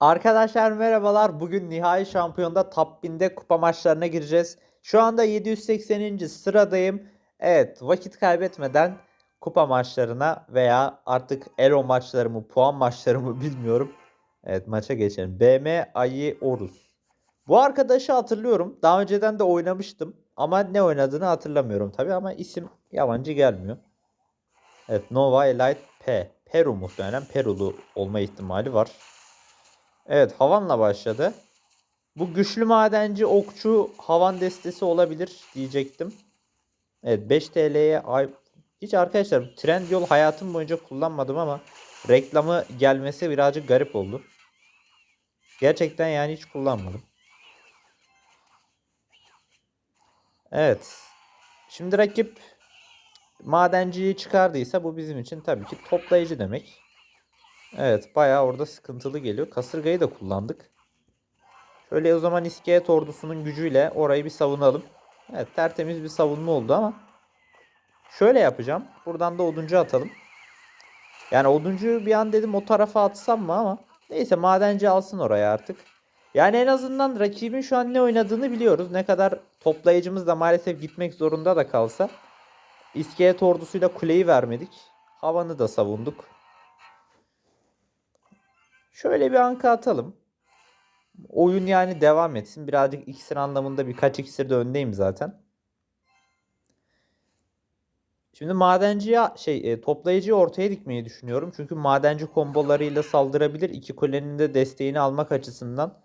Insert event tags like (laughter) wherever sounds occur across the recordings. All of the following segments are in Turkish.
Arkadaşlar merhabalar. Bugün nihai şampiyonda top 1000'de kupa maçlarına gireceğiz. Şu anda 780. sıradayım. Evet, vakit kaybetmeden kupa maçlarına veya artık elo maçlarımı, puan maçlarımı (laughs) bilmiyorum. Evet, maça geçelim. BM Ayı Orus. Bu arkadaşı hatırlıyorum. Daha önceden de oynamıştım ama ne oynadığını hatırlamıyorum tabii ama isim yabancı gelmiyor. Evet, Nova Elite P. Peru muhtemelen Perulu olma ihtimali var. Evet Havan'la başladı. Bu güçlü madenci okçu havan destesi olabilir diyecektim. Evet 5 TL'ye ay hiç arkadaşlar Trendyol hayatım boyunca kullanmadım ama reklamı gelmesi birazcık garip oldu. Gerçekten yani hiç kullanmadım. Evet. Şimdi rakip madenciyi çıkardıysa bu bizim için tabii ki toplayıcı demek. Evet bayağı orada sıkıntılı geliyor. Kasırgayı da kullandık. Şöyle o zaman iskelet ordusunun gücüyle orayı bir savunalım. Evet tertemiz bir savunma oldu ama şöyle yapacağım. Buradan da oduncu atalım. Yani oduncuyu bir an dedim o tarafa atsam mı ama neyse madenci alsın oraya artık. Yani en azından rakibin şu an ne oynadığını biliyoruz. Ne kadar toplayıcımız da maalesef gitmek zorunda da kalsa. İskelet ordusuyla kuleyi vermedik. Havanı da savunduk. Şöyle bir anka atalım. Oyun yani devam etsin. Birazcık iksir anlamında birkaç iksir de öndeyim zaten. Şimdi madenciye şey e, toplayıcıyı ortaya dikmeyi düşünüyorum. Çünkü madenci kombolarıyla saldırabilir. İki kulenin de desteğini almak açısından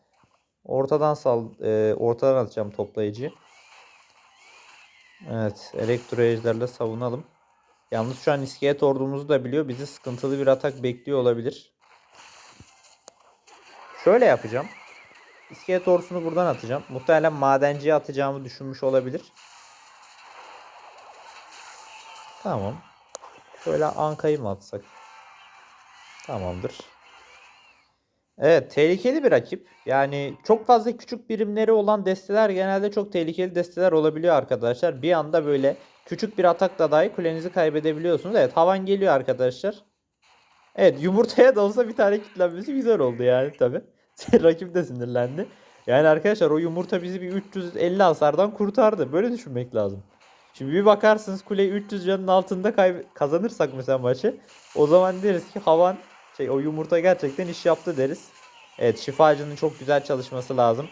ortadan sal e, ortadan atacağım toplayıcıyı. Evet, elektro savunalım. Yalnız şu an iskelet ordumuzu da biliyor. Bizi sıkıntılı bir atak bekliyor olabilir. Şöyle yapacağım. İskelet ordusunu buradan atacağım. Muhtemelen madenciye atacağımı düşünmüş olabilir. Tamam. Şöyle ankayı mı atsak? Tamamdır. Evet tehlikeli bir rakip. Yani çok fazla küçük birimleri olan desteler genelde çok tehlikeli desteler olabiliyor arkadaşlar. Bir anda böyle küçük bir atakla dahi kulenizi kaybedebiliyorsunuz. Evet havan geliyor arkadaşlar. Evet yumurtaya da olsa bir tane kitlenmesi güzel oldu yani tabi. (laughs) Rakip de sinirlendi. Yani arkadaşlar o yumurta bizi bir 350 hasardan kurtardı. Böyle düşünmek lazım. Şimdi bir bakarsınız kuleyi 300 canın altında kayb- kazanırsak mesela maçı. O zaman deriz ki havan şey o yumurta gerçekten iş yaptı deriz. Evet şifacının çok güzel çalışması lazım.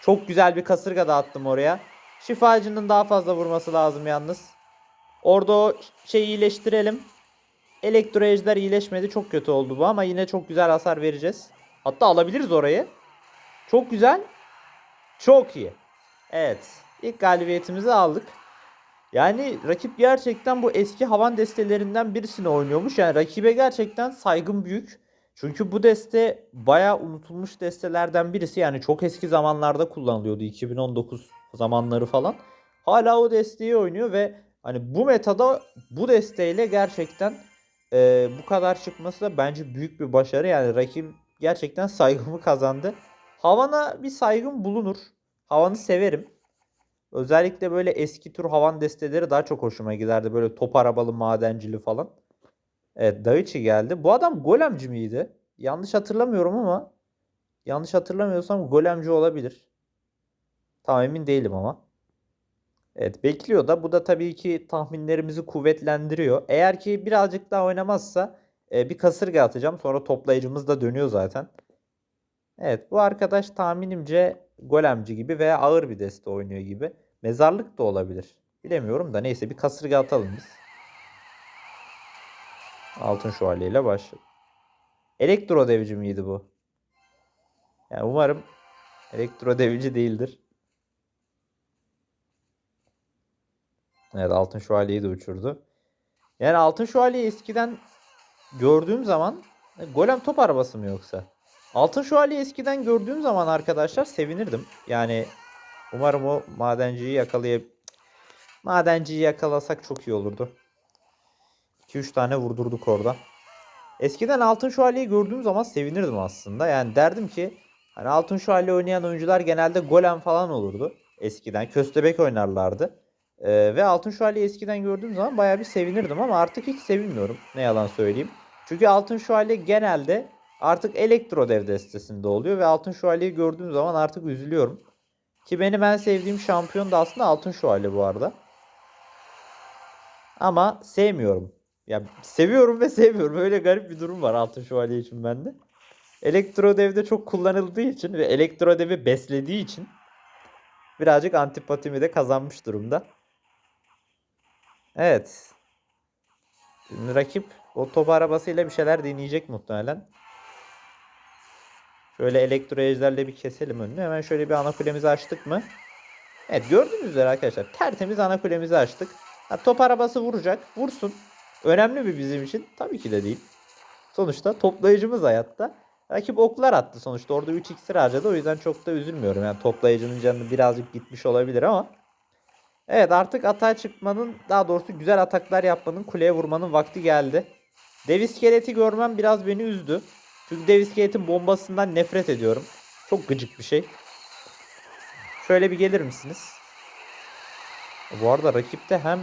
Çok güzel bir kasırga da attım oraya. Şifacının daha fazla vurması lazım yalnız. Orada o şeyi iyileştirelim. Elektro ejder iyileşmedi. Çok kötü oldu bu ama yine çok güzel hasar vereceğiz. Hatta alabiliriz orayı. Çok güzel. Çok iyi. Evet. İlk galibiyetimizi aldık. Yani rakip gerçekten bu eski havan destelerinden birisini oynuyormuş. Yani rakibe gerçekten saygım büyük. Çünkü bu deste bayağı unutulmuş destelerden birisi. Yani çok eski zamanlarda kullanılıyordu. 2019 zamanları falan. Hala o desteği oynuyor ve hani bu metada bu desteğiyle gerçekten e, bu kadar çıkması da bence büyük bir başarı. Yani rakip gerçekten saygımı kazandı. Havan'a bir saygım bulunur. Havan'ı severim. Özellikle böyle eski tür havan desteleri daha çok hoşuma giderdi. Böyle top arabalı madencili falan. Evet Daichi geldi. Bu adam golemci miydi? Yanlış hatırlamıyorum ama yanlış hatırlamıyorsam golemci olabilir. Tam emin değilim ama. Evet bekliyor da bu da tabii ki tahminlerimizi kuvvetlendiriyor. Eğer ki birazcık daha oynamazsa e, bir kasırga atacağım. Sonra toplayıcımız da dönüyor zaten. Evet bu arkadaş tahminimce golemci gibi veya ağır bir deste oynuyor gibi. Mezarlık da olabilir. Bilemiyorum da neyse bir kasırga atalım biz. Altın şövalyeyle başladı. Elektro devici miydi bu? Yani umarım elektro devici değildir. Evet altın şövalyeyi de uçurdu. Yani altın şövalyeyi eskiden gördüğüm zaman e, golem top arabası mı yoksa? Altın şövalyeyi eskiden gördüğüm zaman arkadaşlar sevinirdim. Yani umarım o madenciyi yakalayab madenciyi yakalasak çok iyi olurdu. 2-3 tane vurdurduk orada. Eskiden altın şövalyeyi gördüğüm zaman sevinirdim aslında. Yani derdim ki hani altın şövalye oynayan oyuncular genelde golem falan olurdu. Eskiden köstebek oynarlardı. Ee, ve altın şövalyeyi eskiden gördüğüm zaman bayağı bir sevinirdim ama artık hiç sevinmiyorum. Ne yalan söyleyeyim. Çünkü altın şövalye genelde artık elektro dev destesinde oluyor ve altın şövalyeyi gördüğüm zaman artık üzülüyorum. Ki benim en sevdiğim şampiyon da aslında altın şövalye bu arada. Ama sevmiyorum. Ya seviyorum ve sevmiyorum. Öyle garip bir durum var altın şövalye için bende. Elektro devde çok kullanıldığı için ve elektro devi beslediği için birazcık antipatimi de kazanmış durumda. Evet. Rakip o top arabasıyla bir şeyler deneyecek muhtemelen. Şöyle elektro ejderle bir keselim önünü. Hemen şöyle bir ana kulemizi açtık mı? Evet gördüğünüz üzere arkadaşlar tertemiz ana kulemizi açtık. Ha, top arabası vuracak. Vursun. Önemli mi bizim için? Tabii ki de değil. Sonuçta toplayıcımız hayatta. Rakip oklar attı sonuçta. Orada 3 iksir harcadı. O yüzden çok da üzülmüyorum. Yani toplayıcının canı birazcık gitmiş olabilir ama. Evet artık atağa çıkmanın daha doğrusu güzel ataklar yapmanın kuleye vurmanın vakti geldi. Dev iskeleti görmem biraz beni üzdü. Çünkü dev iskeletin bombasından nefret ediyorum. Çok gıcık bir şey. Şöyle bir gelir misiniz? Bu arada rakipte hem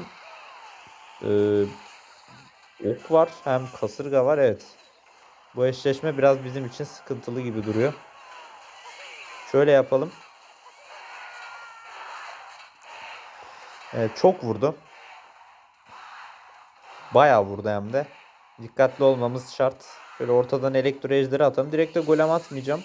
e, ok var hem kasırga var. Evet. Bu eşleşme biraz bizim için sıkıntılı gibi duruyor. Şöyle yapalım. Evet, çok vurdu. Bayağı vurdu hem de. Dikkatli olmamız şart. Şöyle ortadan elektro ejderi atalım. Direkt de golem atmayacağım.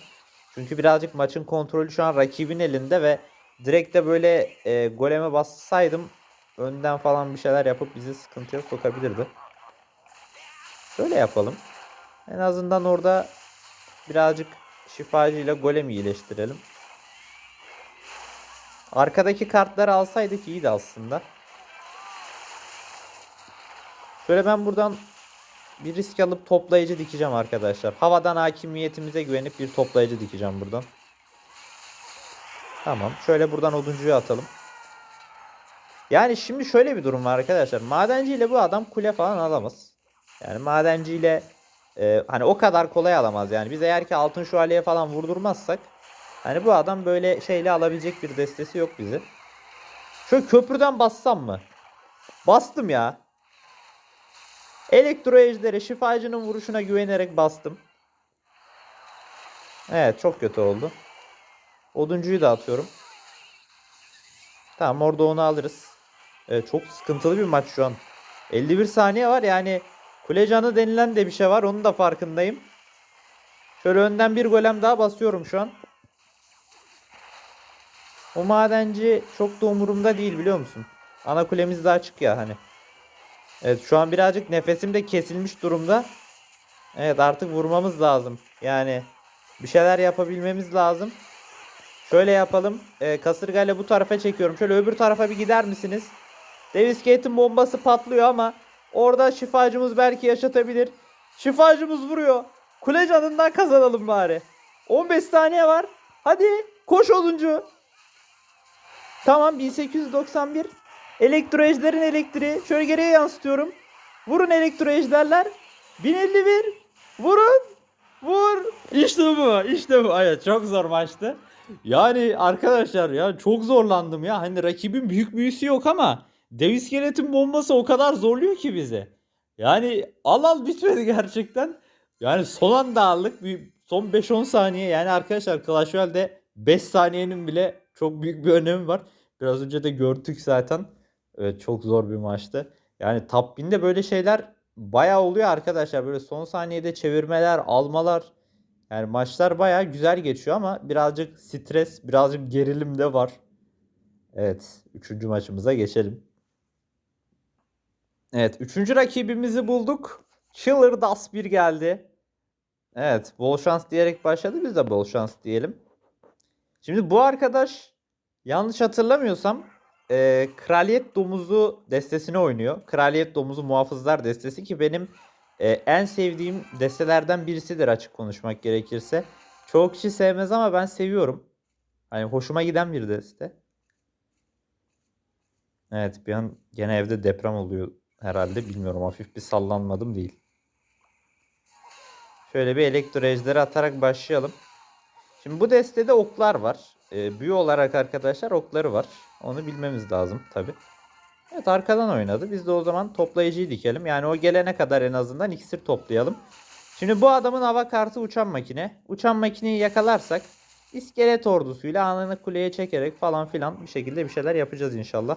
Çünkü birazcık maçın kontrolü şu an rakibin elinde ve direkt de böyle e, goleme bassaydım önden falan bir şeyler yapıp bizi sıkıntıya sokabilirdi. Şöyle yapalım. En azından orada birazcık şifacıyla golemi iyileştirelim. Arkadaki kartları alsaydık iyiydi aslında. Şöyle ben buradan bir risk alıp toplayıcı dikeceğim arkadaşlar. Havadan hakimiyetimize güvenip bir toplayıcı dikeceğim buradan. Tamam. Şöyle buradan oduncuyu atalım. Yani şimdi şöyle bir durum var arkadaşlar. Madenciyle bu adam kule falan alamaz. Yani madenciyle e, hani o kadar kolay alamaz yani. Biz eğer ki altın şövalyeye falan vurdurmazsak hani bu adam böyle şeyle alabilecek bir destesi yok bizi. Şöyle köprüden bassam mı? Bastım ya. Elektro ejderi şifacının vuruşuna güvenerek bastım. Evet çok kötü oldu. Oduncuyu da atıyorum. Tamam orada onu alırız. Evet, çok sıkıntılı bir maç şu an. 51 saniye var yani kule canı denilen de bir şey var. Onun da farkındayım. Şöyle önden bir golem daha basıyorum şu an. O madenci çok da umurumda değil biliyor musun? Ana kulemiz daha açık ya hani. Evet şu an birazcık nefesim de kesilmiş durumda. Evet artık vurmamız lazım. Yani bir şeyler yapabilmemiz lazım. Şöyle yapalım. Ee, kasırgayla bu tarafa çekiyorum. Şöyle öbür tarafa bir gider misiniz? Davis Gate'in bombası patlıyor ama orada şifacımız belki yaşatabilir. Şifacımız vuruyor. Kule canından kazanalım bari. 15 saniye var. Hadi koş oduncu. Tamam 1891. Elektro ejderin elektriği. Şöyle geriye yansıtıyorum. Vurun elektro ejderler. 1051. Vurun. Vur. İşte bu. İşte bu. Evet çok zor maçtı. Yani arkadaşlar ya çok zorlandım ya. Hani rakibin büyük büyüsü yok ama dev iskeletin bombası o kadar zorluyor ki bizi. Yani al al bitmedi gerçekten. Yani son anda aldık. Bir, son 5-10 saniye. Yani arkadaşlar Clash Royale'de 5 saniyenin bile çok büyük bir önemi var. Biraz önce de gördük zaten. Evet çok zor bir maçtı. Yani top 1000'de böyle şeyler bayağı oluyor arkadaşlar. Böyle son saniyede çevirmeler, almalar. Yani maçlar bayağı güzel geçiyor ama birazcık stres, birazcık gerilim de var. Evet, üçüncü maçımıza geçelim. Evet, üçüncü rakibimizi bulduk. Killer Das 1 geldi. Evet, bol şans diyerek başladı. Biz de bol şans diyelim. Şimdi bu arkadaş yanlış hatırlamıyorsam e, Kraliyet Domuzu destesini oynuyor. Kraliyet Domuzu Muhafızlar destesi ki benim e, en sevdiğim destelerden birisidir açık konuşmak gerekirse. Çoğu kişi sevmez ama ben seviyorum. Hani hoşuma giden bir deste. Evet bir an gene evde deprem oluyor herhalde bilmiyorum hafif bir sallanmadım değil. Şöyle bir elektro ejderi atarak başlayalım. Şimdi bu destede oklar var. E, büyü olarak arkadaşlar okları var. Onu bilmemiz lazım tabi. Evet arkadan oynadı. Biz de o zaman toplayıcıyı dikelim. Yani o gelene kadar en azından iksir toplayalım. Şimdi bu adamın hava kartı uçan makine. Uçan makineyi yakalarsak iskelet ordusuyla anını kuleye çekerek falan filan bir şekilde bir şeyler yapacağız inşallah.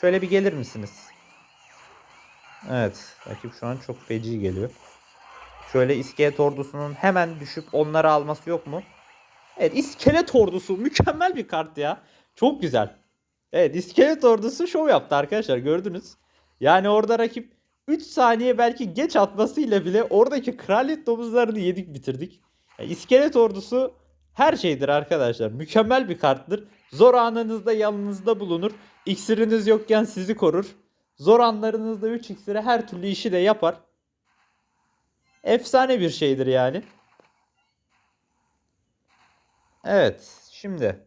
Şöyle bir gelir misiniz? Evet. Rakip şu an çok feci geliyor. Şöyle iskelet ordusunun hemen düşüp onları alması yok mu? Evet iskelet ordusu mükemmel bir kart ya. Çok güzel. Evet iskelet ordusu şov yaptı arkadaşlar gördünüz. Yani orada rakip 3 saniye belki geç atmasıyla bile oradaki kraliyet domuzlarını yedik bitirdik. Yani iskelet ordusu her şeydir arkadaşlar. Mükemmel bir karttır. Zor anınızda yanınızda bulunur. İksiriniz yokken sizi korur. Zor anlarınızda 3 iksiri her türlü işi de yapar. Efsane bir şeydir yani. Evet. Şimdi.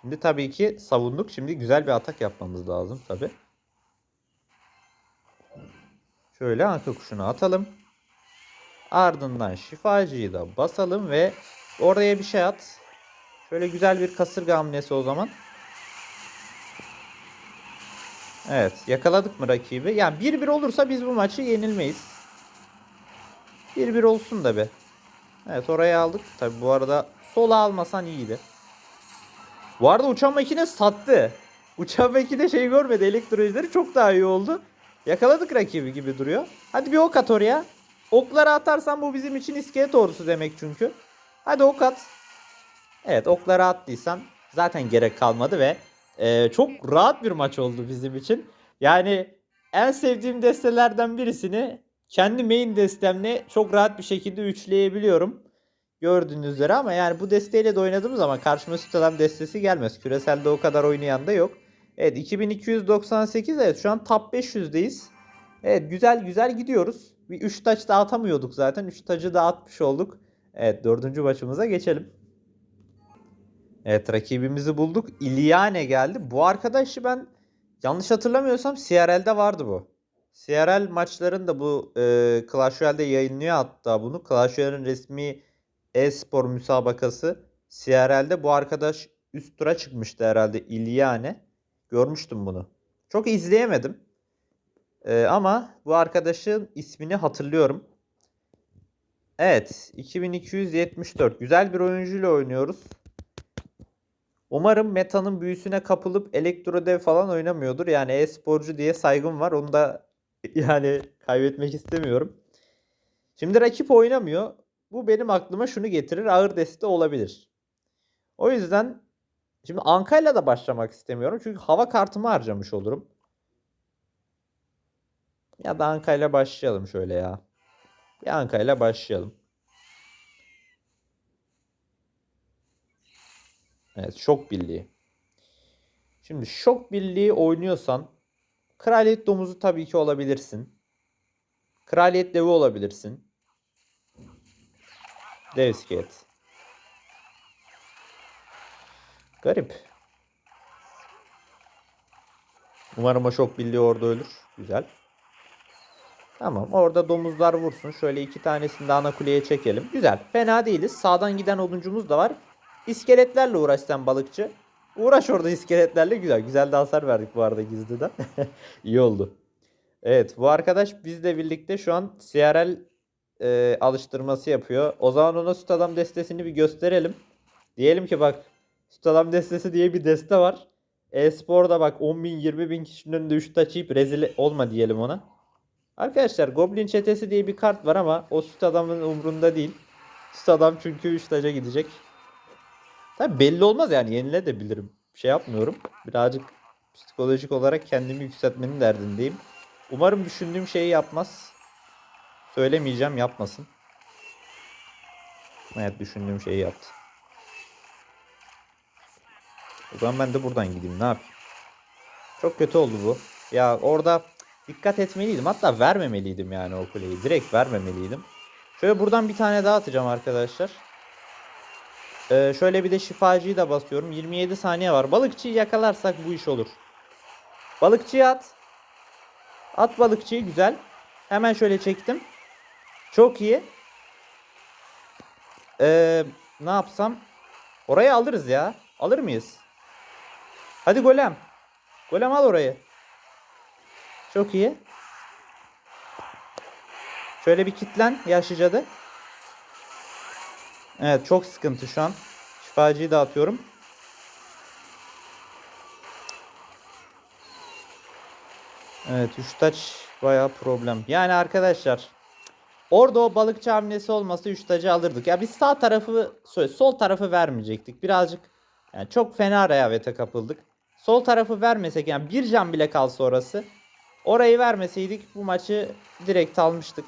Şimdi tabii ki savunduk. Şimdi güzel bir atak yapmamız lazım tabii. Şöyle anka kuşunu atalım. Ardından şifacıyı da basalım ve oraya bir şey at. Şöyle güzel bir kasırga hamlesi o zaman. Evet yakaladık mı rakibi? Yani 1-1 olursa biz bu maçı yenilmeyiz. 1-1 olsun da be. Evet oraya aldık. Tabi bu arada sola almasan iyiydi. Bu arada uçan makine sattı. Uçan makine şey görmedi. Elektrolojleri çok daha iyi oldu. Yakaladık rakibi gibi duruyor. Hadi bir ok at oraya. Okları atarsan bu bizim için iskelet ordusu demek çünkü. Hadi ok at. Evet okları attıysan zaten gerek kalmadı ve e, çok rahat bir maç oldu bizim için. Yani en sevdiğim destelerden birisini kendi main destemle çok rahat bir şekilde üçleyebiliyorum. Gördüğünüz üzere ama yani bu desteğiyle de oynadığımız zaman karşıma süt adam destesi gelmez. Küreselde o kadar oynayan da yok. Evet 2298 evet şu an top 500'deyiz. Evet güzel güzel gidiyoruz. Bir 3 taç da atamıyorduk zaten. 3 tacı da atmış olduk. Evet dördüncü başımıza geçelim. Evet rakibimizi bulduk. İlyane geldi. Bu arkadaşı ben yanlış hatırlamıyorsam CRL'de vardı bu. CRL maçlarında bu e, Clash Royale'de yayınlıyor hatta bunu. Clash Royale'in resmi e-spor müsabakası. CRL'de bu arkadaş üst tura çıkmıştı herhalde İlyane. Görmüştüm bunu. Çok izleyemedim. E, ama bu arkadaşın ismini hatırlıyorum. Evet 2274. Güzel bir oyuncuyla oynuyoruz. Umarım metanın büyüsüne kapılıp elektrodev falan oynamıyordur. Yani e-sporcu diye saygım var. Onu da yani kaybetmek istemiyorum. Şimdi rakip oynamıyor. Bu benim aklıma şunu getirir. Ağır deste olabilir. O yüzden şimdi Anka'yla da başlamak istemiyorum. Çünkü hava kartımı harcamış olurum. Ya da Anka'yla başlayalım şöyle ya. Bir Anka'yla başlayalım. Evet şok birliği. Şimdi şok birliği oynuyorsan kraliyet domuzu tabii ki olabilirsin. Kraliyet devi olabilirsin. Dev iskelet. Garip. Umarım o şok birliği orada ölür. Güzel. Tamam orada domuzlar vursun. Şöyle iki tanesini de ana kuleye çekelim. Güzel. Fena değiliz. Sağdan giden oduncumuz da var. İskeletlerle uğraş sen balıkçı. Uğraş orada iskeletlerle güzel. Güzel hasar verdik bu arada gizliden. (laughs) İyi oldu. Evet bu arkadaş bizle birlikte şu an CRL e, alıştırması yapıyor. O zaman ona süt adam destesini bir gösterelim. Diyelim ki bak süt adam destesi diye bir deste var. E-sporda bak 10 bin 20 bin kişinin önünde 3 taçıyıp rezil olma diyelim ona. Arkadaşlar Goblin çetesi diye bir kart var ama o süt adamın umrunda değil. Süt adam çünkü 3 taca gidecek. Tabi belli olmaz yani yenile de bilirim. Şey yapmıyorum. Birazcık psikolojik olarak kendimi yükseltmenin derdindeyim. Umarım düşündüğüm şeyi yapmaz. Söylemeyeceğim yapmasın. Evet düşündüğüm şeyi yaptı. O zaman ben de buradan gideyim ne yapayım. Çok kötü oldu bu. Ya orada dikkat etmeliydim. Hatta vermemeliydim yani o kuleyi. Direkt vermemeliydim. Şöyle buradan bir tane daha atacağım arkadaşlar. Ee, şöyle bir de şifacıyı da basıyorum. 27 saniye var. Balıkçıyı yakalarsak bu iş olur. Balıkçıyı at. At balıkçıyı güzel. Hemen şöyle çektim. Çok iyi. Ee, ne yapsam? Orayı alırız ya. Alır mıyız? Hadi golem. Golem al orayı. Çok iyi. Şöyle bir kitlen yaşlı cadı. Evet çok sıkıntı şu an. Şifacıyı dağıtıyorum. Evet 3 taç bayağı problem. Yani arkadaşlar orada o balıkçı hamlesi olmasa 3 tacı alırdık. Ya biz sağ tarafı sol tarafı vermeyecektik. Birazcık yani çok fena rehavete kapıldık. Sol tarafı vermesek yani bir can bile kalsa orası. Orayı vermeseydik bu maçı direkt almıştık.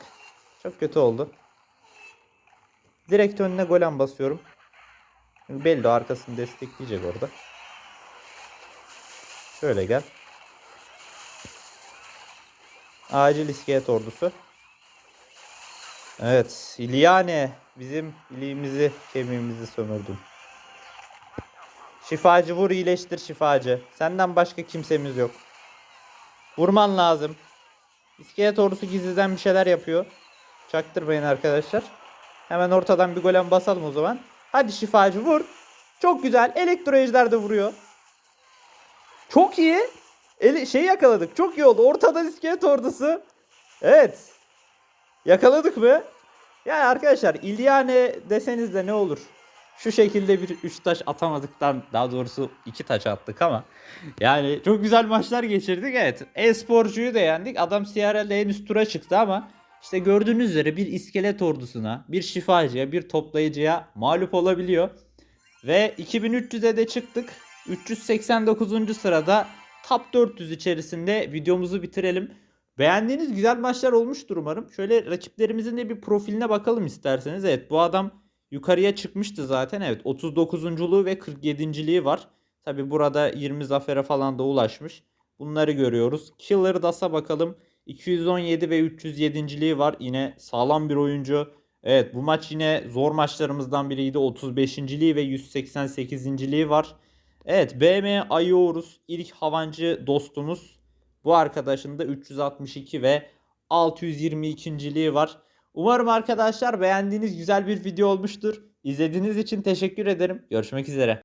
Çok kötü oldu. Direkt önüne golem basıyorum. Belli o arkasını destekleyecek orada. Şöyle gel. Acil iskelet ordusu. Evet. İlyane. Bizim iliğimizi, kemiğimizi sömürdün. Şifacı vur iyileştir şifacı. Senden başka kimsemiz yok. Vurman lazım. İskelet ordusu gizliden bir şeyler yapıyor. Çaktırmayın arkadaşlar. Hemen ortadan bir golem basalım o zaman. Hadi şifacı vur. Çok güzel. Elektro ejder de vuruyor. Çok iyi. Eli, şey yakaladık. Çok iyi oldu. Ortadan iskelet ordusu. Evet. Yakaladık mı? Yani arkadaşlar İlyane deseniz de ne olur? Şu şekilde bir 3 taş atamadıktan daha doğrusu 2 taş attık ama yani çok güzel maçlar geçirdik evet. E-sporcuyu da yendik. Adam CRL'de en üst tura çıktı ama işte gördüğünüz üzere bir iskelet ordusuna, bir şifacıya, bir toplayıcıya mağlup olabiliyor. Ve 2300'e de çıktık. 389. sırada Top 400 içerisinde videomuzu bitirelim. Beğendiğiniz güzel maçlar olmuştur umarım. Şöyle rakiplerimizin de bir profiline bakalım isterseniz. Evet bu adam yukarıya çıkmıştı zaten. Evet 39.luğu ve 47.liği var. Tabi burada 20 zafere falan da ulaşmış. Bunları görüyoruz. Killer Das'a bakalım. 217 ve 307.liği var. Yine sağlam bir oyuncu. Evet bu maç yine zor maçlarımızdan biriydi. 35.liği ve 188.liği var. Evet BM Ayorus ilk havancı dostumuz. Bu arkadaşın da 362 ve 622.liği var. Umarım arkadaşlar beğendiğiniz güzel bir video olmuştur. İzlediğiniz için teşekkür ederim. Görüşmek üzere.